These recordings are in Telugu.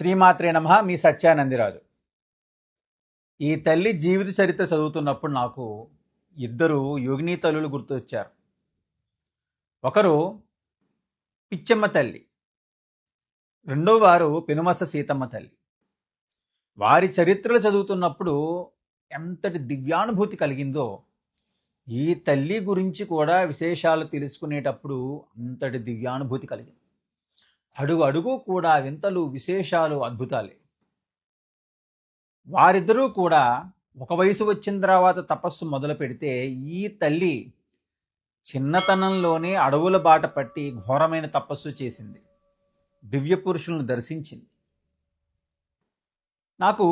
శ్రీమాత్రే నమ మీ సత్యానందిరాజు. ఈ తల్లి జీవిత చరిత్ర చదువుతున్నప్పుడు నాకు ఇద్దరు యోగిని తల్లులు గుర్తొచ్చారు. ఒకరు పిచ్చమ్మ తల్లి రెండో వారు పెనుమస సీతమ్మ తల్లి. వారి చరిత్రలు చదువుతున్నప్పుడు ఎంతటి దివ్యానుభూతి కలిగిందో ఈ తల్లి గురించి కూడా విశేషాలు తెలుసుకునేటప్పుడు అంతటి దివ్యానుభూతి కలిగింది. అడుగు అడుగు కూడా వింతలు విశేషాలు అద్భుతాలే. వారిద్దరూ కూడా ఒక వయసు వచ్చిన తర్వాత తపస్సు మొదలు పెడితే ఈ తల్లి చిన్నతనంలోనే అడవుల బాట పట్టి ఘోరమైన తపస్సు చేసింది. దివ్య పురుషులను దర్శించింది. నాకు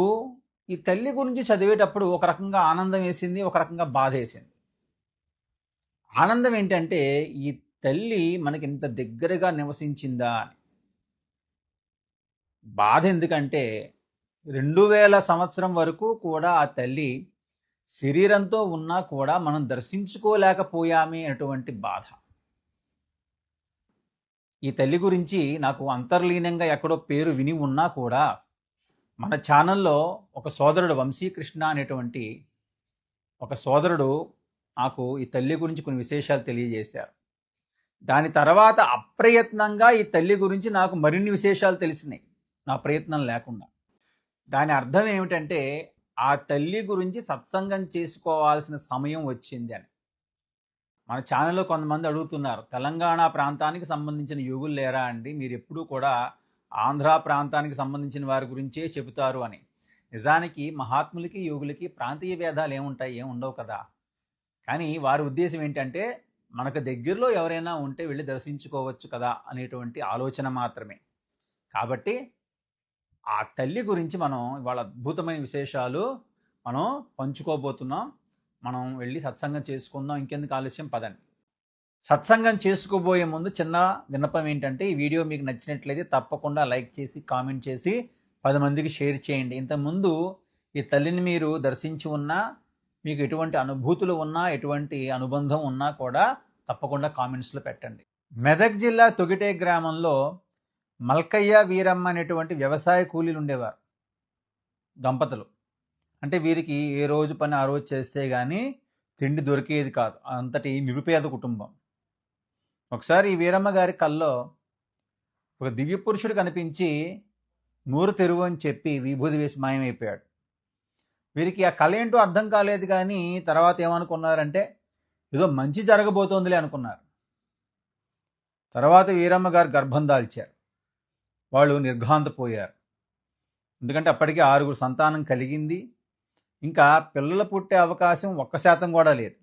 ఈ తల్లి గురించి చదివేటప్పుడు ఒక రకంగా ఆనందం వేసింది ఒక రకంగా బాధ వేసింది. ఆనందం ఏంటంటే ఈ తల్లి మనకి ఇంత దగ్గరగా నివసించిందా అని. బాధ ఎందుకంటే రెండు వేల సంవత్సరం వరకు కూడా ఆ తల్లి శరీరంతో ఉన్నా కూడా మనం దర్శించుకోలేకపోయామే అటువంటి బాధ. ఈ తల్లి గురించి నాకు అంతర్లీనంగా ఎక్కడో పేరు విని ఉన్నా కూడా మన ఛానల్లో ఒక సోదరుడు వంశీకృష్ణ అనేటువంటి ఒక సోదరుడు నాకు ఈ తల్లి గురించి కొన్ని విశేషాలు తెలియజేశారు. దాని తర్వాత అప్రయత్నంగా ఈ తల్లి గురించి నాకు మరిన్ని విశేషాలు తెలిసినాయి. నా ప్రయత్నం లేకుండా. దాని అర్థం ఏమిటంటే ఆ తల్లి గురించి సత్సంగం చేసుకోవాల్సిన సమయం వచ్చింది అని. మన ఛానల్లో కొంతమంది అడుగుతున్నారు తెలంగాణ ప్రాంతానికి సంబంధించిన యోగులు లేరా అండి? మీరు ఎప్పుడూ కూడా ఆంధ్ర ప్రాంతానికి సంబంధించిన వారి గురించే చెబుతారు అని. నిజానికి మహాత్ములకి యోగులకి ప్రాంతీయ భేదాలు ఏముంటాయి? ఏమి ఉండవు కదా. కానీ వారి ఉద్దేశం ఏంటంటే మనకు దగ్గరలో ఎవరైనా ఉంటే వెళ్ళి దర్శించుకోవచ్చు కదా అనేటువంటి ఆలోచన మాత్రమే. కాబట్టి ఆ తల్లి గురించి మనం ఇవాళ అద్భుతమైన విశేషాలు మనం పంచుకోబోతున్నాం. మనం వెళ్ళి సత్సంగం చేసుకుందాం. ఇంకెందుకు ఆలస్యం? పదండి. సత్సంగం చేసుకోబోయే ముందు చిన్న విన్నపం ఏంటంటే ఈ వీడియో మీకు నచ్చినట్లయితే తప్పకుండా లైక్ చేసి కామెంట్ చేసి పది మందికి షేర్ చేయండి. ఇంతకుముందు ఈ తల్లిని మీరు దర్శించి ఉన్నా మీకు ఎటువంటి అనుభూతులు ఉన్నా ఎటువంటి అనుబంధం ఉన్నా కూడా తప్పకుండా కామెంట్స్లో పెట్టండి. మెదక్ జిల్లా తొగిటే గ్రామంలో మల్కయ్య వీరమ్మ అనేటువంటి వ్యవసాయ కూలీలు ఉండేవారు దంపతులు. అంటే వీరికి ఏ రోజు పని ఆ రోజు చేస్తే కానీ తిండి దొరికేది కాదు. అంతటి నిరుపేద కుటుంబం. ఒకసారి వీరమ్మ గారి కల్లో ఒక దివ్య పురుషుడు కనిపించి నూరు తెరువు అని చెప్పి విభూతి వేసి మాయమైపోయాడు. వీరికి ఆ కళ ఏంటో అర్థం కాలేదు కానీ తర్వాత ఏమనుకున్నారంటే ఏదో మంచి జరగబోతోందిలే అనుకున్నారు. తర్వాత వీరమ్మ గారు గర్భం దాల్చారు. వాళ్ళు నిర్ఘాంతపోయారు. ఎందుకంటే అప్పటికే ఆరుగురు సంతానం కలిగింది. ఇంకా పిల్లలు పుట్టే అవకాశం ఒక్క శాతం కూడా లేదు.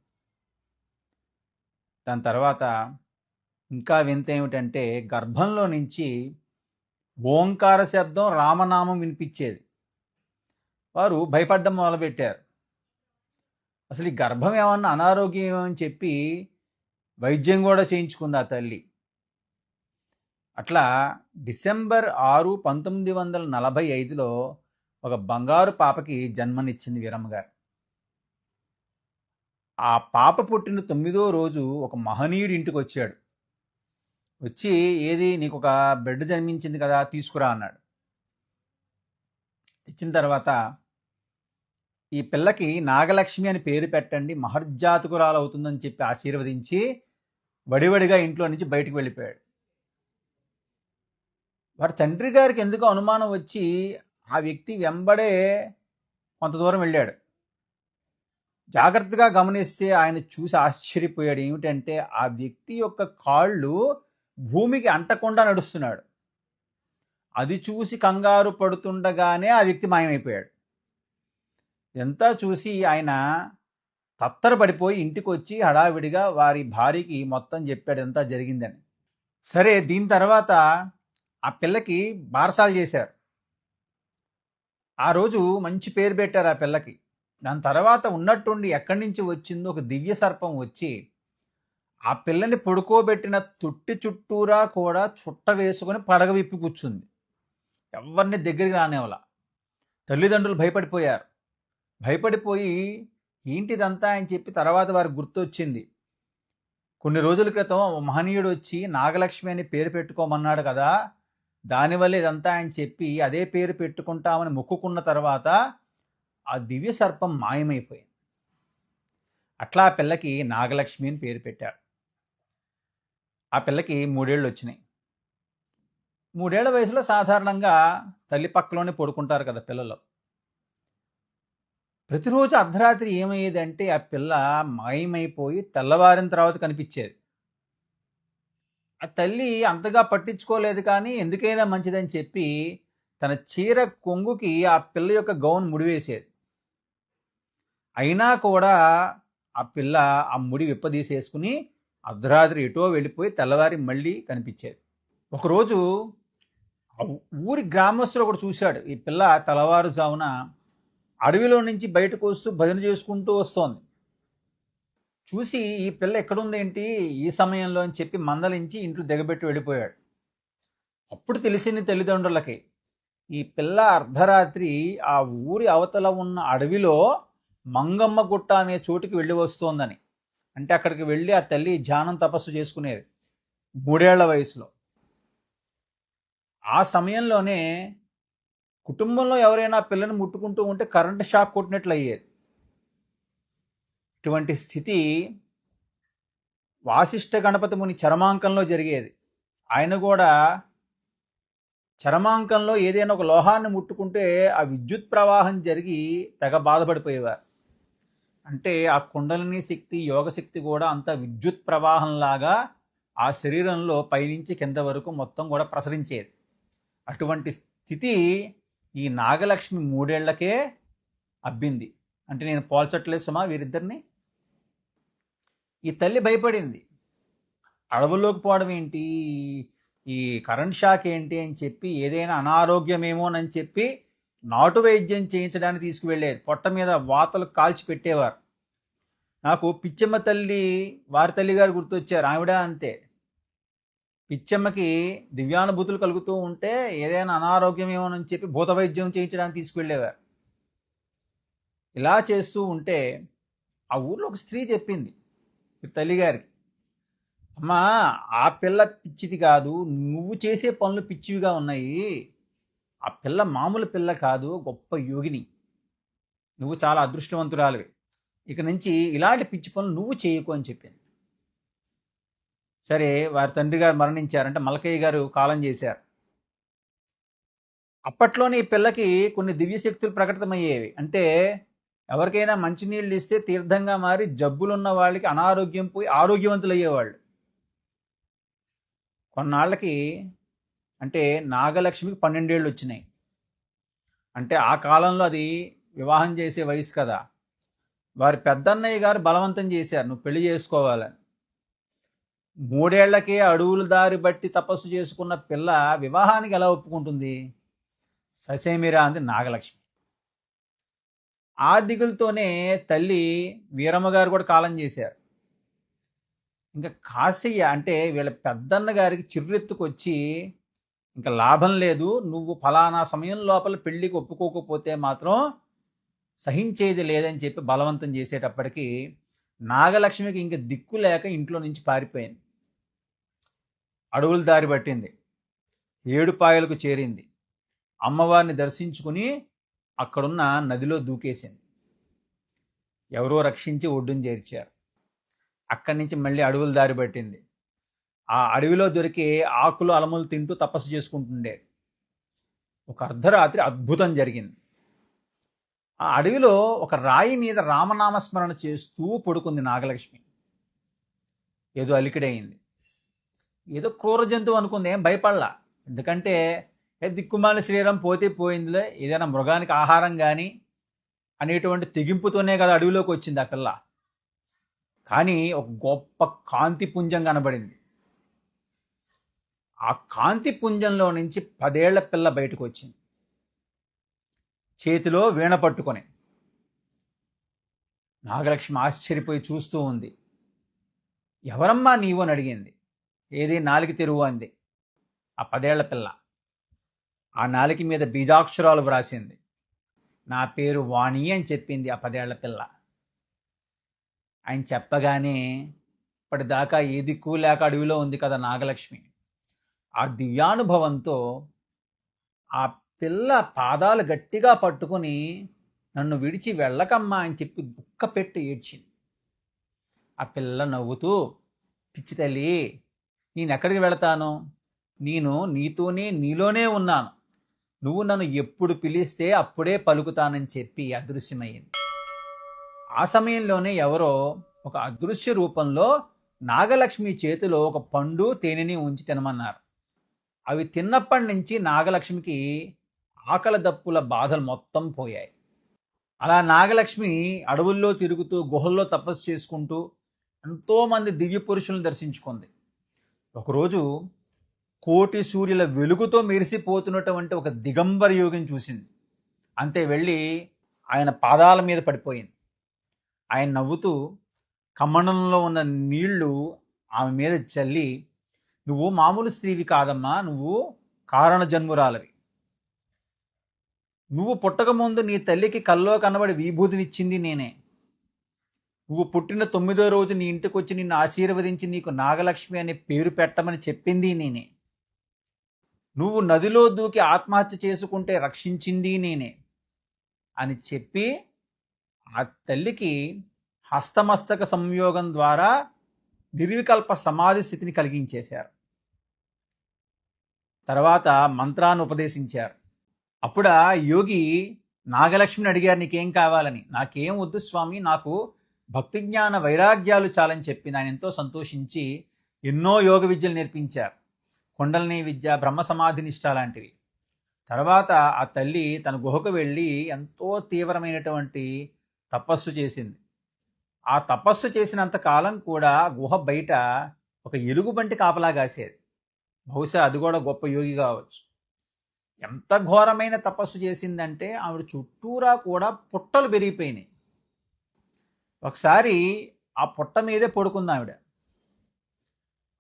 దాని తర్వాత ఇంకా వింత ఏమిటంటే గర్భంలో నుంచి ఓంకార శబ్దం రామనామం వినిపించేది. వారు భయపడ్డం మొదలుపెట్టారు. అసలు ఈ గర్భం ఏమన్నా అనారోగ్యం ఏమని చెప్పి వైద్యం కూడా చేయించుకుంది ఆ తల్లి. అట్లా డిసెంబర్ ఆరు పంతొమ్మిది వందల నలభై ఐదులో ఒక బంగారు పాపకి జన్మనిచ్చింది వీరమ్మ గారు. ఆ పాప పుట్టిన తొమ్మిదో రోజు ఒక మహనీయుడి ఇంటికి వచ్చాడు. వచ్చి ఏది నీకు ఒక బిడ్డ జన్మించింది కదా తీసుకురా అన్నాడు. తెచ్చిన తర్వాత ఈ పిల్లకి నాగలక్ష్మి అని పేరు పెట్టండి మహర్జాతకురాలు అవుతుందని చెప్పి ఆశీర్వదించి వడివడిగా ఇంట్లో నుంచి బయటకు వెళ్ళిపోయాడు. వారి తండ్రి గారికి ఎందుకో అనుమానం వచ్చి ఆ వ్యక్తి వెంబడే కొంత దూరం వెళ్ళాడు? జాగ్రత్తగా గమనిస్తే ఆయన చూసి ఆశ్చర్యపోయాడు. ఏమిటంటే ఆ వ్యక్తి యొక్క కాళ్ళు భూమికి అంటకుండా నడుస్తున్నాడు. అది చూసి కంగారు పడుతుండగానే ఆ వ్యక్తి మాయమైపోయాడు. ఎంత చూసి ఆయన తత్తర పడిపోయి ఇంటికి వచ్చి హడావిడిగా వారి భార్యకి మొత్తం చెప్పాడు. ఎంత జరిగిందని. సరే దీని తర్వాత ఆ పిల్లకి బారసాలు చేశారు. ఆ రోజు మంచి పేరు పెట్టారు ఆ పిల్లకి. దాని తర్వాత ఉన్నట్టుండి ఎక్కడి నుంచి వచ్చిందో ఒక దివ్య సర్పం వచ్చి ఆ పిల్లని పడుకోబెట్టిన తుట్టి చుట్టూరా కూడా చుట్ట వేసుకొని పడగ విప్పి కూర్చుంది. ఎవరిని దగ్గరికి రానివ్వాల. తల్లిదండ్రులు భయపడిపోయారు. భయపడిపోయి ఏంటిదంతా? అని చెప్పి తర్వాత వారికి గుర్తొచ్చింది. కొన్ని రోజుల క్రితం మహనీయుడు వచ్చి నాగలక్ష్మి అని పేరు పెట్టుకోమన్నాడు కదా దానివల్ల ఇదంతా ఆయన చెప్పి అదే పేరు పెట్టుకుంటామని మొక్కుకున్న తర్వాత ఆ దివ్య సర్పం మాయమైపోయింది. అట్లా ఆ పిల్లకి నాగలక్ష్మి అని పేరు పెట్టాడు. ఆ పిల్లకి మూడేళ్ళు వచ్చినాయి. మూడేళ్ళ వయసులో సాధారణంగా తల్లి పక్కలోనే పడుకుంటారు కదా పిల్లలు. ప్రతిరోజు అర్ధరాత్రి ఏమయ్యేదంటే ఆ పిల్ల మాయమైపోయి తెల్లవారిన తర్వాత కనిపించేది. ఆ తల్లి అంతగా పట్టించుకోలేదు కానీ ఎందుకైనా మంచిదని చెప్పి తన చీర కొంగుకి ఆ పిల్ల యొక్క గౌన్ ముడివేసేది. అయినా కూడా ఆ పిల్ల ఆ ముడి విప్పదీసేసుకుని అర్ధరాత్రి ఎటో వెళ్ళిపోయి తెల్లవారి మళ్ళీ కనిపించేది. ఒకరోజు ఊరి గ్రామస్తులు ఒకటి చూశాడు. ఈ పిల్ల తెల్లవారుజామున అడవిలో నుంచి బయటకు వస్తూ భజన చేసుకుంటూ వస్తోంది. చూసి ఈ పిల్ల ఎక్కడుందేంటి? ఈ సమయంలో అని చెప్పి మందలించి ఇంట్లో దిగబెట్టి వెళ్ళిపోయాడు. అప్పుడు తెలిసింది తల్లిదండ్రులకి ఈ పిల్ల అర్ధరాత్రి ఆ ఊరి అవతల ఉన్న అడవిలో మంగమ్మ గుట్ట అనే చోటుకి వెళ్ళి వస్తోందని. అంటే అక్కడికి వెళ్ళి ఆ తల్లి ధ్యానం తపస్సు చేసుకునేది మూడేళ్ళ వయసులో. ఆ సమయంలోనే కుటుంబంలో ఎవరైనా పిల్లని ముట్టుకుంటూ ఉంటే కరెంట్ షాక్ కొట్టినట్లు అయ్యేది. ఇటువంటి స్థితి వాసిష్ఠ గణపతి ముని చరమాంకంలో జరిగేది. ఆయన కూడా చరమాంకంలో ఏదైనా ఒక లోహాన్ని ముట్టుకుంటే ఆ విద్యుత్ ప్రవాహం జరిగి తెగ బాధపడిపోయేవారు. అంటే ఆ కుండలిని శక్తి యోగ శక్తి కూడా అంత విద్యుత్ ప్రవాహంలాగా ఆ శరీరంలో పైనుంచి కింద వరకు మొత్తం కూడా ప్రసరించేది. అటువంటి స్థితి ఈ నాగలక్ష్మి మూడేళ్ళకే అబ్బింది. అంటే నేను పోల్చట్లేదు సుమా వీరిద్దరిని. ఈ తల్లి భయపడింది. అడవుల్లోకి పోవడం ఏంటి? ఈ కరెంట్ షాక్ ఏంటి అని చెప్పి ఏదైనా అనారోగ్యమేమోనని చెప్పి నాటు వైద్యం చేయించడానికి తీసుకువెళ్ళేది. పొట్ట మీద వాతలు కాల్చి పెట్టేవారు. నాకు పిచ్చమ్మ తల్లి వారి తల్లి గారు గుర్తొచ్చారు. ఆవిడ అంతే. పిచ్చమ్మకి దివ్యానుభూతులు కలుగుతూ ఉంటే ఏదైనా అనారోగ్యం ఏమోనని చెప్పి భూత వైద్యం చేయించడానికి తీసుకువెళ్ళేవారు. ఇలా చేస్తూ ఉంటే ఆ ఊర్లో ఒక స్త్రీ చెప్పింది. తల్లిగారికి. అమ్మా ఆ పిల్ల పిచ్చిది కాదు నువ్వు చేసే పనులు పిచ్చివిగా ఉన్నాయి. ఆ పిల్ల మామూలు పిల్ల కాదు గొప్ప యోగిని. నువ్వు చాలా అదృష్టవంతురాలివి. ఇక నుంచి ఇలాంటి పిచ్చి పనులు నువ్వు చేయకు అని చెప్పింది సరే వారి తండ్రి గారు మరణించారంటే మలకయ్య గారు కాలం చేశారు. అప్పట్లోనే ఈ పిల్లకి కొన్ని దివ్య శక్తులు ప్రకటితమయ్యేవి. అంటే ఎవరికైనా మంచినీళ్ళు ఇస్తే తీర్థంగా మారి జబ్బులున్న వాళ్ళకి అనారోగ్యం పోయి ఆరోగ్యవంతులు అయ్యేవాళ్ళు కొన్నాళ్ళకి అంటే నాగలక్ష్మికి పన్నెండేళ్ళు వచ్చినాయి. అంటే ఆ కాలంలో అది వివాహం చేసే వయసు కదా. వారి పెద్దన్నయ్య గారు బలవంతం చేశారు నువ్వు పెళ్ళి చేసుకోవాలని. మూడేళ్ళకే అడవుల దారి బట్టి తపస్సు చేసుకున్న పిల్ల వివాహానికి ఎలా ఒప్పుకుంటుంది? ససేమిరా అంది నాగలక్ష్మి. ఆ దిగులతోనే తల్లి వీరమ్మ గారు కూడా కాలం చేశారు. ఇంకా కాశయ్య అంటే వీళ్ళ పెద్దన్న గారికి చిర్రెత్తుకొచ్చి ఇంకా లాభం లేదు నువ్వు ఫలానా సమయం లోపల పెళ్ళికి ఒప్పుకోకపోతే మాత్రం సహించేది లేదని చెప్పి బలవంతం చేసేటప్పటికీ నాగలక్ష్మికి ఇంక దిక్కు లేక ఇంట్లో నుంచి పారిపోయింది. అడవులు దారి పట్టింది. ఏడుపాయలకు చేరింది. అమ్మవారిని దర్శించుకుని అక్కడున్న నదిలో దూకేసింది. ఎవరో రక్షించి ఒడ్డును చేర్చారు. అక్కడి నుంచి మళ్ళీ అడవులు దారి పట్టింది. ఆ అడవిలో దొరికే ఆకులు అలములు తింటూ తపస్సు చేసుకుంటుండే ఒక అర్ధరాత్రి అద్భుతం జరిగింది. ఆ అడవిలో ఒక రాయి మీద రామనామస్మరణ చేస్తూ పడుకుంది నాగలక్ష్మి. ఏదో అలికిడయింది ఏదో క్రూర జంతువు అనుకుంది ఏం భయపడలా. ఎందుకంటే ఏ దిక్కుమాల శరీరం పోతే పోయిందిలే ఏదైనా మృగానికి ఆహారం కానీ అనేటువంటి తెగింపుతోనే కదా అడవిలోకి వచ్చింది ఆ పిల్ల. కానీ ఒక గొప్ప కాంతి పుంజం కనబడింది. ఆ కాంతి పుంజంలో నుంచి పదేళ్ళ పిల్ల బయటకు వచ్చింది. చేతిలో వీణ పట్టుకొని. నాగలక్ష్మి ఆశ్చర్యపోయి చూస్తూ ఉంది. ఎవరమ్మా నీవు అని అడిగింది. ఏది నాలికి తెరువు అంది. ఆ పదేళ్ళ పిల్ల. ఆ నాలికి మీద బీజాక్షరాలు వ్రాసింది. నా పేరు వాణి అని చెప్పింది ఆ పదేళ్ళ పిల్ల. ఆయన చెప్పగానే ఇప్పటిదాకా ఏ దిక్కు లేక అడవిలో ఉంది కదా నాగలక్ష్మి. ఆ దివ్యానుభవంతో ఆ పిల్ల పాదాలు గట్టిగా పట్టుకుని నన్ను విడిచి వెళ్ళకమ్మా అని చెప్పి బుక్క పెట్టి ఏడ్చింది. ఆ పిల్ల నవ్వుతూ పిచ్చి తల్లి నేను ఎక్కడికి వెళతాను? నేను నీతోనే నీలోనే ఉన్నాను. నువ్వు నన్ను ఎప్పుడు పిలిస్తే అప్పుడే పలుకుతానని చెప్పి అదృశ్యమైంది. ఆ సమయంలోనే ఎవరో ఒక అదృశ్య రూపంలో నాగలక్ష్మి చేతిలో ఒక పండు తేనెని ఉంచి తినమన్నారు. అవి తిన్నప్పటి నుంచి నాగలక్ష్మికి ఆకలి దప్పుల బాధలు మొత్తం పోయాయి. అలా నాగలక్ష్మి అడవుల్లో తిరుగుతూ గుహల్లో తపస్సు చేసుకుంటూ ఎంతోమంది దివ్య పురుషులను దర్శించుకుంది. ఒకరోజు కోటి సూర్యుల వెలుగుతో మెరిసిపోతున్నటువంటి ఒక దిగంబర యోగిని చూసింది. అంతే వెళ్ళి ఆయన పాదాల మీద పడిపోయింది. ఆయన నవ్వుతూ కమ్మండంలో ఉన్న నీళ్ళు ఆమె మీద చల్లి నువ్వు మామూలు స్త్రీవి కాదమ్మా నువ్వు కారణ జన్మురాలవి నువ్వు పుట్టకముందు నీ తల్లికి కల్లో కనబడి విభూతినిచ్చింది నేనే. నువ్వు పుట్టిన తొమ్మిదో రోజు నీ ఇంటికి వచ్చి నిన్ను ఆశీర్వదించి నీకు నాగలక్ష్మి అనే పేరు పెట్టమని చెప్పింది నేనే. నువ్వు నదిలో దూకి ఆత్మహత్య చేసుకుంటే రక్షించింది నేనే అని చెప్పి ఆ తల్లికి హస్తమస్తక సంయోగం ద్వారా నిర్వికల్ప సమాధి స్థితిని కలిగించేశారు. తర్వాత మంత్రాన్ని ఉపదేశించారు. అప్పుడు ఆ యోగి నాగలక్ష్మిని అడిగారు నీకేం కావాలని? నాకేం వద్దు స్వామి నాకు భక్తి జ్ఞాన వైరాగ్యాలు చాలని చెప్పి ఆయన ఎంతో సంతోషించి ఎన్నో యోగ విద్యలు నేర్పించారు. కొండలని విద్య బ్రహ్మ సమాధి నిష్ట లాంటివి. తర్వాత ఆ తల్లి తన గుహకు వెళ్ళి ఎంతో తీవ్రమైనటువంటి తపస్సు చేసింది. ఆ తపస్సు చేసినంత కాలం కూడా గుహ బయట ఒక ఎలుగుబంటి కాపలా కాసేది. బహుశా అది కూడా గొప్ప యోగి కావచ్చు. ఎంత ఘోరమైన తపస్సు చేసిందంటే ఆవిడ చుట్టూరా కూడా పుట్టలు పెరిగిపోయినాయి. ఒకసారి ఆ పుట్ట మీదే పడుకుంది ఆవిడ.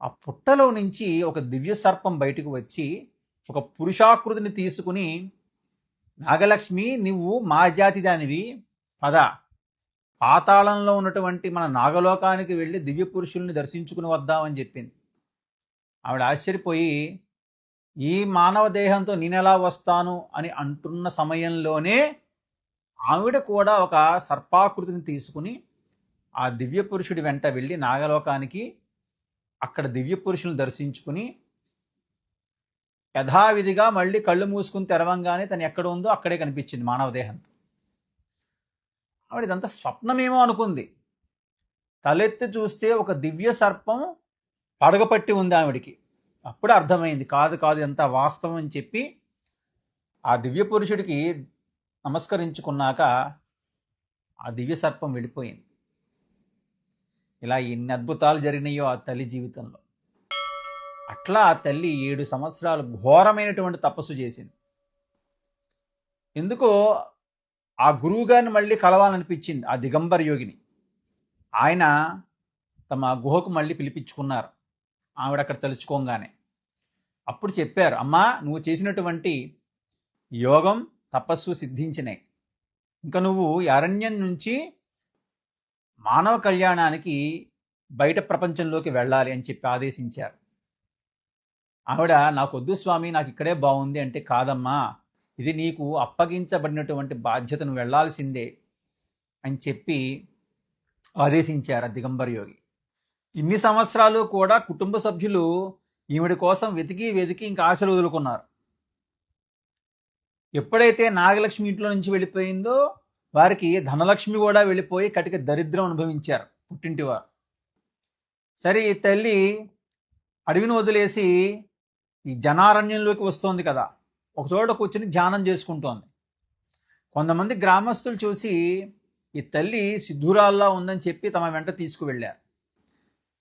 ఆ పుట్టలో నుంచి ఒక దివ్య సర్పం బయటకు వచ్చి ఒక పురుషాకృతిని తీసుకుని నాగలక్ష్మి నువ్వు మా జాతి దానివి. పద. పాతాళంలో ఉన్నటువంటి మన నాగలోకానికి వెళ్ళి దివ్య పురుషుల్ని దర్శించుకుని వద్దామని చెప్పింది. ఆవిడ ఆశ్చర్యపోయి ఈ మానవ దేహంతో నేనెలా వస్తాను? అని అంటున్న సమయంలోనే ఆవిడ కూడా ఒక సర్పాకృతిని తీసుకుని ఆ దివ్య పురుషుడి వెంట వెళ్ళి నాగలోకానికి అక్కడ దివ్య పురుషులను దర్శించుకుని యథావిధిగా మళ్ళీ కళ్ళు మూసుకుని తెరవంగానే తను ఎక్కడ ఉందో అక్కడే కనిపించింది మానవ దేహంతో ఆవిడ ఇదంతా స్వప్నమేమో అనుకుంది. తలెత్తి చూస్తే ఒక దివ్య సర్పం పడగపట్టి ఉంది ఆవిడికి. అప్పుడు అర్థమైంది కాదు కాదు ఎంత వాస్తవం అని చెప్పి ఆ దివ్య పురుషుడికి నమస్కరించుకున్నాక ఆ దివ్య సర్పం వెళ్ళిపోయింది. ఇలా ఎన్ని అద్భుతాలు జరిగినాయో ఆ తల్లి జీవితంలో. అట్లా ఆ తల్లి ఏడు సంవత్సరాలు ఘోరమైనటువంటి తపస్సు చేసింది. ఎందుకో ఆ గురువుగారిని మళ్ళీ కలవాలనిపించింది ఆ దిగంబర్ యోగిని. ఆయన తమ గుహకు మళ్ళీ పిలిపించుకున్నారు ఆవిడ అక్కడ తలుచుకోగానే. అప్పుడు చెప్పారు అమ్మా నువ్వు చేసినటువంటి యోగం తపస్సు సిద్ధించినాయి. ఇంకా నువ్వు అరణ్యం నుంచి మానవ కళ్యాణానికి బయట ప్రపంచంలోకి వెళ్ళాలి అని చెప్పి ఆదేశించారు. ఆవిడ నాకొద్దు స్వామి నాకు ఇక్కడే బాగుంది అంటే కాదమ్మా ఇది నీకు అప్పగించబడినటువంటి బాధ్యతను వెళ్ళాల్సిందే అని చెప్పి ఆదేశించారు దిగంబర్ యోగి. ఇన్ని సంవత్సరాలు కూడా కుటుంబ సభ్యులు ఈవిడి కోసం వెతికి వెతికి ఇంకా ఆశలు వదులుకున్నారు. ఎప్పుడైతే నాగలక్ష్మి ఇంట్లో నుంచి వెళ్ళిపోయిందో వారికి ధనలక్ష్మి కూడా వెళ్ళిపోయి కటిక దరిద్రం అనుభవించారు పుట్టింటి వారు సరే ఈ తల్లి అడవిని వదిలేసి ఈ జనారణ్యంలోకి వస్తోంది కదా. ఒక చోట కూర్చుని ధ్యానం చేసుకుంటోంది. కొంతమంది గ్రామస్తులు చూసి ఈ తల్లి సిద్ధురాల్లా ఉందని చెప్పి తమ వెంట తీసుకువెళ్ళారు.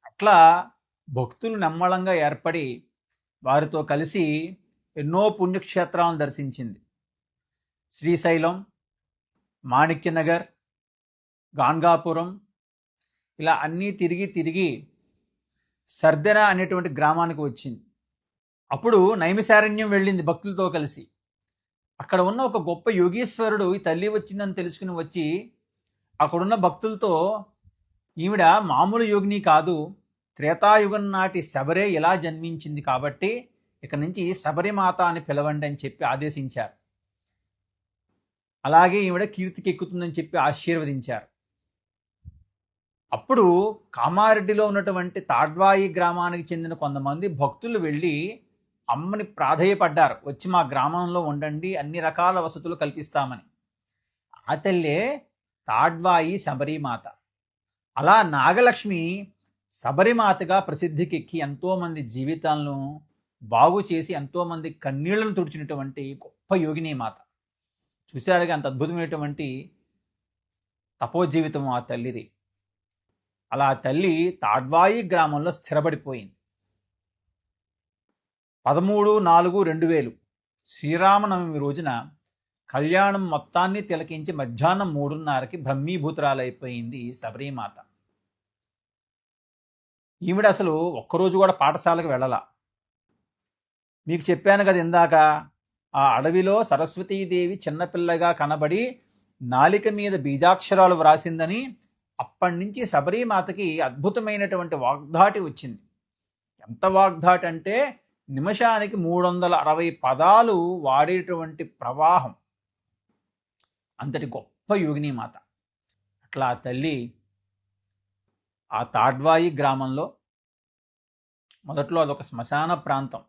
అట్లా భక్తులు నమ్మళంగా ఏర్పడి వారితో కలిసి ఎన్నో పుణ్యక్షేత్రాలను దర్శించింది. శ్రీశైలం మాణిక్యనగర్ గాన్గాపురం ఇలా అన్నీ తిరిగి తిరిగి సర్దెన అనేటువంటి గ్రామానికి వచ్చింది. అప్పుడు నైమిశారణ్యం వెళ్ళింది భక్తులతో కలిసి. అక్కడ ఉన్న ఒక గొప్ప యోగీశ్వరుడు ఈ తల్లి వచ్చిందని తెలుసుకుని వచ్చి అక్కడున్న భక్తులతో ఈవిడ మామూలు యోగిని కాదు త్రేతాయుగం నాటి శబరే ఇలా జన్మించింది కాబట్టి ఇక నుంచి శబరిమాత అని పిలవండి అని చెప్పి ఆదేశించారు. అలాగే ఈవిడ కీర్తికి ఎక్కుతుందని చెప్పి ఆశీర్వదించారు. అప్పుడు కామారెడ్డిలో ఉన్నటువంటి తాడ్వాయి గ్రామానికి చెందిన కొంతమంది భక్తులు వెళ్ళి అమ్మని ప్రాధేయపడ్డారు. వచ్చి మా గ్రామంలో ఉండండి అన్ని రకాల వసతులు కల్పిస్తామని. ఆ తల్లే తాడ్వాయి శబరిమాత. అలా నాగలక్ష్మి శబరిమాతగా ప్రసిద్ధికెక్కి ఎంతోమంది జీవితాలను బాగు చేసి ఎంతోమంది కన్నీళ్ళను తుడిచినటువంటి గొప్ప యోగిని మాత. చూశారుగా అంత అద్భుతమైనటువంటి తపోజీవితం ఆ తల్లిది. అలా ఆ తల్లి తాడ్వాయి గ్రామంలో స్థిరపడిపోయింది. పదమూడు నాలుగు రెండు వేలు. శ్రీరామనవమి రోజున కళ్యాణం మొత్తాన్ని తిలకించి మధ్యాహ్నం మూడున్నరకి బ్రహ్మీభూతురాలైపోయింది శబరిమాత. ఈవిడ అసలు ఒక్కరోజు కూడా పాఠశాలకు వెళ్ళలా. మీకు చెప్పాను కదా ఇందాక ఆ అడవిలో సరస్వతీదేవి చిన్నపిల్లగా కనబడి నాలిక మీద బీజాక్షరాలు వ్రాసిందని అప్పటి నుంచి శబరిమాతకి అద్భుతమైనటువంటి వాగ్ధాటి వచ్చింది. ఎంత వాగ్ధాటి అంటే నిమిషానికి మూడు వందల అరవై పదాలు వాడేటువంటి ప్రవాహం. అంతటి గొప్ప యోగిని మాత. అట్లా ఆ తల్లి ఆ తాడ్వాయి గ్రామంలో మొదట్లో అదొక శ్మశాన ప్రాంతం.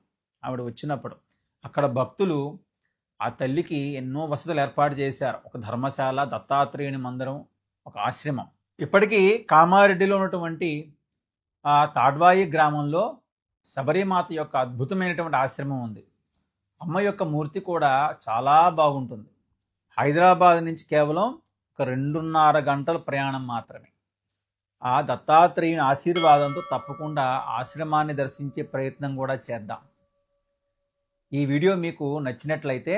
ఆవిడ వచ్చినప్పుడు అక్కడ భక్తులు ఆ తల్లికి ఎన్నో వసతులు ఏర్పాటు చేశారు. ఒక ధర్మశాల దత్తాత్రేయుని మందిరం ఒక ఆశ్రమం. ఇప్పటికీ కామారెడ్డిలో ఉన్నటువంటి ఆ తాడ్వాయి గ్రామంలో శబరిమాత యొక్క అద్భుతమైనటువంటి ఆశ్రమం ఉంది. అమ్మ యొక్క మూర్తి కూడా చాలా బాగుంటుంది. హైదరాబాద్ నుంచి కేవలం ఒక రెండున్నర గంటల ప్రయాణం మాత్రమే. ఆ దత్తాత్రేయుని ఆశీర్వాదంతో తప్పకుండా ఆశ్రమాన్ని దర్శించే ప్రయత్నం కూడా చేద్దాం. ఈ వీడియో మీకు నచ్చినట్లయితే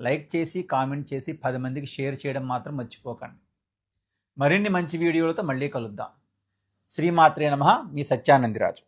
లైక్ చేసి కామెంట్ చేసి పది మందికి షేర్ చేయడం మాత్రం మర్చిపోకండి. మరిన్ని మంచి వీడియోలతో మళ్ళీ కలుద్దాం. శ్రీమాత్రే నమ. మీ సత్యానందిరాజు.